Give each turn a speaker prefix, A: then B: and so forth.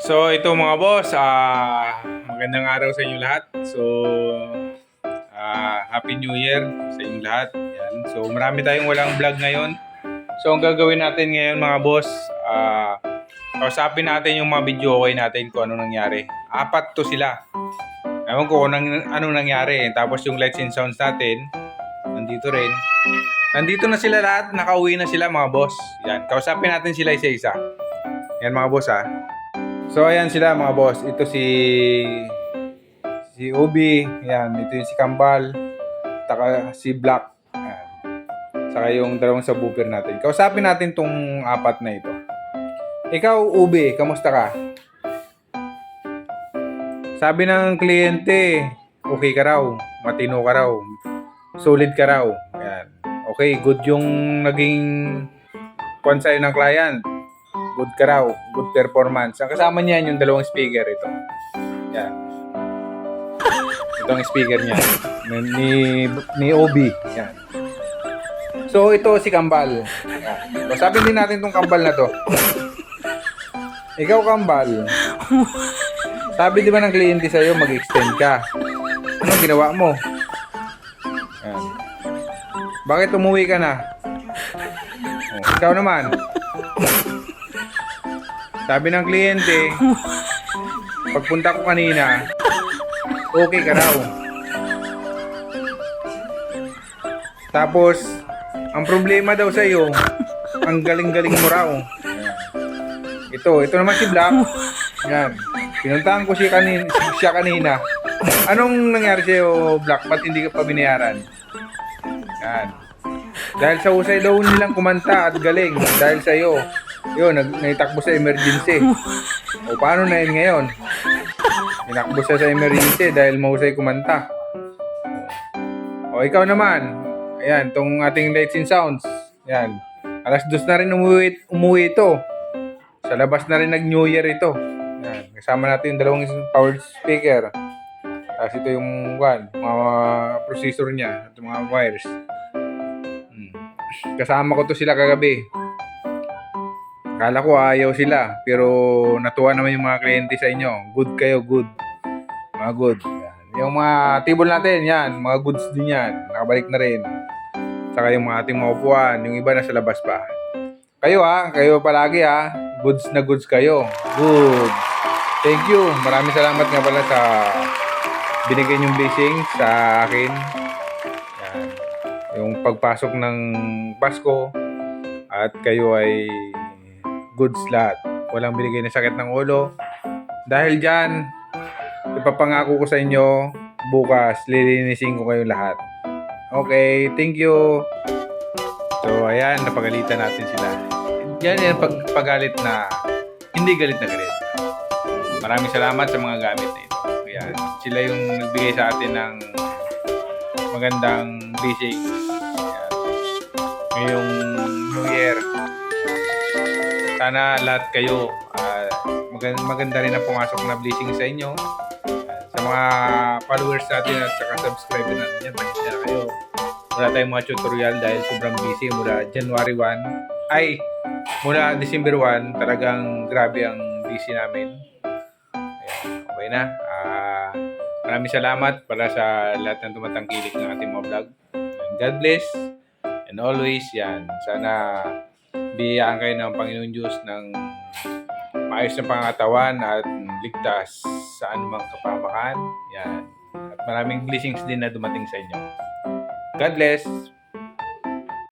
A: So ito mga boss, ah magandang araw sa inyo lahat. So ah Happy New Year sa inyo lahat. Yan. So marami tayong walang vlog ngayon. So ang gagawin natin ngayon mga boss, ah kausapin natin yung mga video okay natin kung ano nangyari. Apat to sila. Ewan ko kung anong nangyari. Tapos yung lights and sounds natin, nandito rin. Nandito na sila lahat, nakauwi na sila mga boss. Yan, kausapin natin sila isa-isa. Yan mga boss ha. So ayan sila mga boss. Ito si si Obi, yan, ito yung si Kambal, taka si Black. Yan. Saka yung dalawang subwoofer natin. Kausapin natin tong apat na ito. Ikaw, Ubi, kamusta ka? Sabi ng kliyente, okay ka raw, matino ka raw, solid ka raw. Yan. Okay, good yung naging konsay ng client. Good ka raw, good performance. Ang kasama niyan yung dalawang speaker ito. Yan. Ito speaker niya. Ni, ni Obi. Yan. So, ito si Kambal. Yan. So, sabi din natin tong Kambal na to. Ikaw, Kambal. Sabi di ba ng kliyente sa'yo, mag-extend ka. Ano ginawa mo? Yan. Bakit umuwi ka na? Ikaw naman. Sabi ng kliyente, pagpunta ko kanina, okay ka raw. Tapos, ang problema daw sa iyo, ang galing-galing mo raw. Ito, ito naman si Black. Yan. Pinuntahan ko siya kanina, siya kanina. Anong nangyari sa'yo, Black? Ba't hindi ka pa binayaran? Yan. Dahil sa usay daw nilang kumanta at galing. Dahil sa iyo. Yun, nag naitakbo sa emergency. O paano na yun ngayon? Inakbo siya sa emergency dahil mahusay kumanta. O ikaw naman. Ayan, tong ating lights and sounds. Yan. Alas dos na rin umuwi, umuwi ito. Sa labas na rin nag-New Year ito. Yan. Kasama natin yung dalawang power speaker. Tapos ito yung one, mga processor niya at mga wires. Hmm. Kasama ko to sila kagabi. Kala ko ayaw sila, pero natuwa naman yung mga kliyente sa inyo. Good kayo, good. Mga good. Yung mga table natin, yan. Mga goods din yan. Nakabalik na rin. Saka yung mga ating mga upuan, yung iba nasa labas pa. Kayo ha, kayo palagi ha. Goods na goods kayo. Good. Thank you. Maraming salamat nga pala sa binigay niyong blessing sa akin. Yan. Yung pagpasok ng Pasko at kayo ay goods lahat. Walang binigay na sakit ng ulo. Dahil dyan, ipapangako ko sa inyo, bukas, lilinisin ko kayo lahat. Okay, thank you. So, ayan, napagalitan natin sila. Yan yan pag pagalit na, hindi galit na galit. Maraming salamat sa mga gamit na ito. Ayan, sila yung nagbigay sa atin ng magandang basic. Ayan. Ngayong New Year. Sana lahat kayo, ah, maganda, maganda rin na pumasok na blessing sa inyo. Sa mga followers natin at saka subscriber natin yan, na kayo. Wala tayong mga tutorial dahil sobrang busy mula January 1. Ay, mula December 1, talagang grabe ang busy namin. Ayan, okay na. Ah, maraming salamat para sa lahat ng tumatangkilik ng ating mga vlog. And God bless. And always, yan. Sana biyayaan kayo ng Panginoon Diyos ng maayos na pangatawan at ligtas sa anumang kapamakan. Yan. At maraming blessings din na dumating sa inyo. God bless.